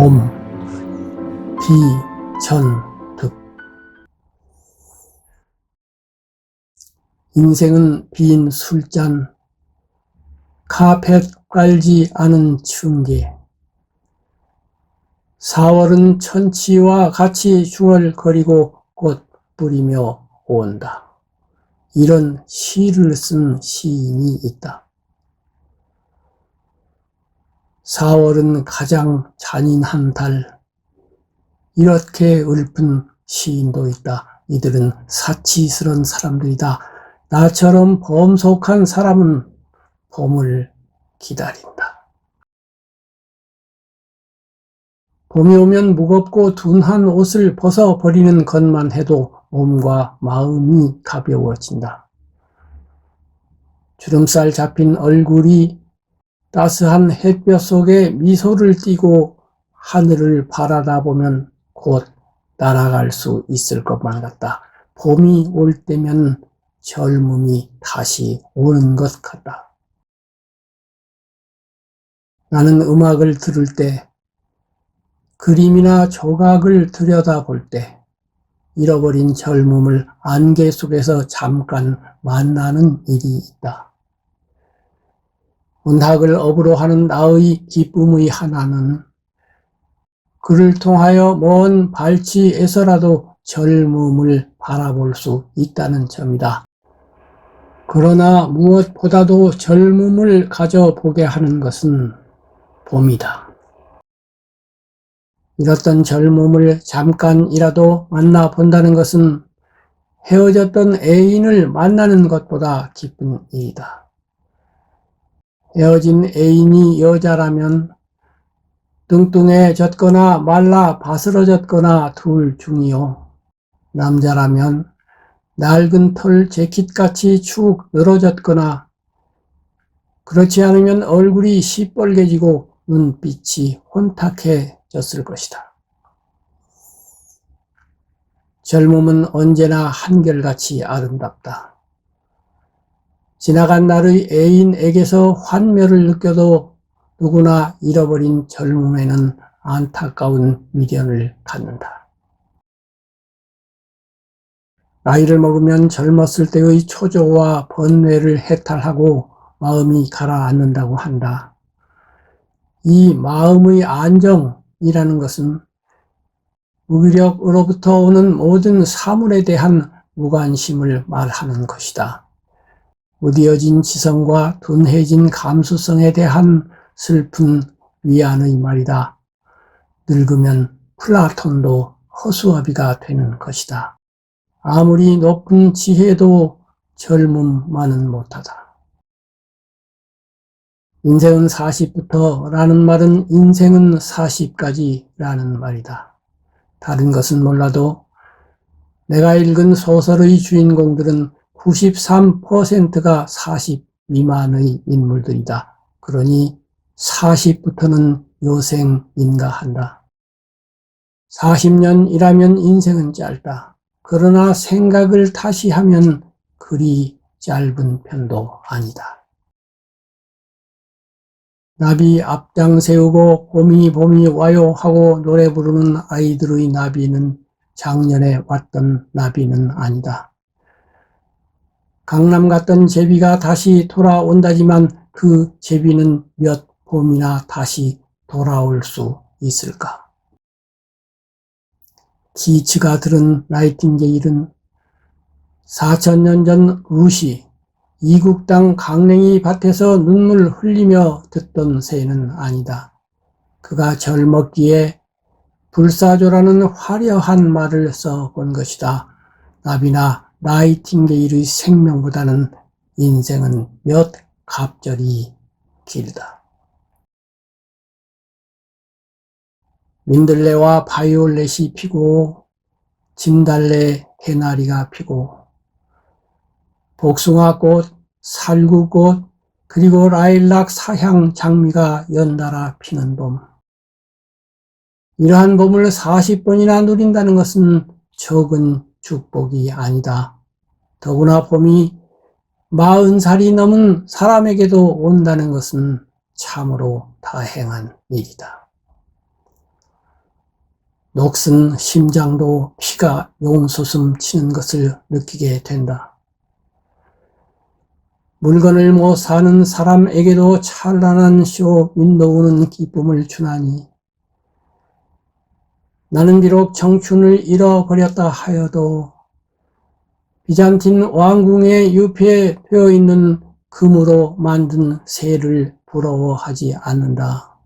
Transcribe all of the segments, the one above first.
봄, 비, 전, 득. 인생은 빈 술잔, 카펫 깔지 않은 층계. 4월은 천치와 같이 중얼거리고 꽃 뿌리며 온다. 이런 시를 쓴 시인이 있다. 4월은 가장 잔인한 달. 이렇게 읊은 시인도 있다. 이들은 사치스런 사람들이다. 나처럼 범속한 사람은 봄을 기다린다. 봄이 오면 무겁고 둔한 옷을 벗어버리는 것만 해도 몸과 마음이 가벼워진다. 주름살 잡힌 얼굴이 따스한 햇볕 속에 미소를 띠고 하늘을 바라다 보면 곧 날아갈 수 있을 것만 같다. 봄이 올 때면 젊음이 다시 오는 것 같다. 나는 음악을 들을 때, 그림이나 조각을 들여다 볼 때, 잃어버린 젊음을 안개 속에서 잠깐 만나는 일이 있다. 문학을 업으로 하는 나의 기쁨의 하나는 그를 통하여 먼 발치에서라도 젊음을 바라볼 수 있다는 점이다. 그러나 무엇보다도 젊음을 가져보게 하는 것은 봄이다. 잃었던 젊음을 잠깐이라도 만나본다는 것은 헤어졌던 애인을 만나는 것보다 기쁜 일이다. 헤어진 애인이 여자라면 뚱뚱해졌거나 말라 바스러졌거나 둘 중이요. 남자라면 낡은 털 재킷같이 축 늘어졌거나 그렇지 않으면 얼굴이 시뻘개지고 눈빛이 혼탁해졌을 것이다. 젊음은 언제나 한결같이 아름답다. 지나간 날의 애인에게서 환멸을 느껴도 누구나 잃어버린 젊음에는 안타까운 미련을 갖는다. 나이를 먹으면 젊었을 때의 초조와 번뇌를 해탈하고 마음이 가라앉는다고 한다. 이 마음의 안정이라는 것은 무기력으로부터 오는 모든 사물에 대한 무관심을 말하는 것이다. 무디어진 지성과 둔해진 감수성에 대한 슬픈 위안의 말이다. 늙으면 플라톤도 허수아비가 되는 것이다. 아무리 높은 지혜도 젊음만은 못하다. 인생은 40부터 라는 말은 인생은 40까지 라는 말이다. 다른 것은 몰라도 내가 읽은 소설의 주인공들은 93%가 40 미만의 인물들이다. 그러니 40부터는 요생인가 한다. 40년 일하면 인생은 짧다. 그러나 생각을 다시 하면 그리 짧은 편도 아니다. 나비 앞장 세우고 봄이 봄이 와요 하고 노래 부르는 아이들의 나비는 작년에 왔던 나비는 아니다. 강남 갔던 제비가 다시 돌아온다지만 그 제비는 몇 봄이나 다시 돌아올 수 있을까? 기치가 들은 나이팅게일은 4천년 전 루시 이국당 강냉이 밭에서 눈물 흘리며 듣던 새는 아니다. 그가 젊었기에 불사조라는 화려한 말을 써본 것이다. 나비나 나이팅게일의 생명보다는 인생은 몇 갑절이 길다. 민들레와 바이올렛이 피고 진달래 개나리가 피고 복숭아꽃, 살구꽃, 그리고 라일락 사향 장미가 연달아 피는 봄. 이러한 봄을 40번이나 누린다는 것은 적은 축복이 아니다. 더구나 봄이 마흔 살이 넘은 사람에게도 온다는 것은 참으로 다행한 일이다. 녹슨 심장도 피가 용솟음 치는 것을 느끼게 된다. 물건을 못 사는 사람에게도 찬란한 쇼 윈도우는 기쁨을 주나니 나는 비록 청춘을 잃어버렸다 하여도 비잔틴 왕궁의 유폐에 되어 있는 금으로 만든 새를 부러워하지 않는다.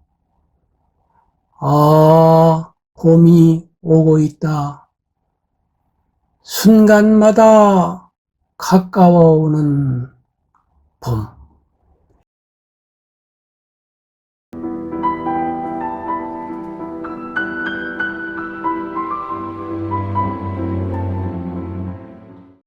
아, 봄이 오고 있다. 순간마다 가까워오는 봄.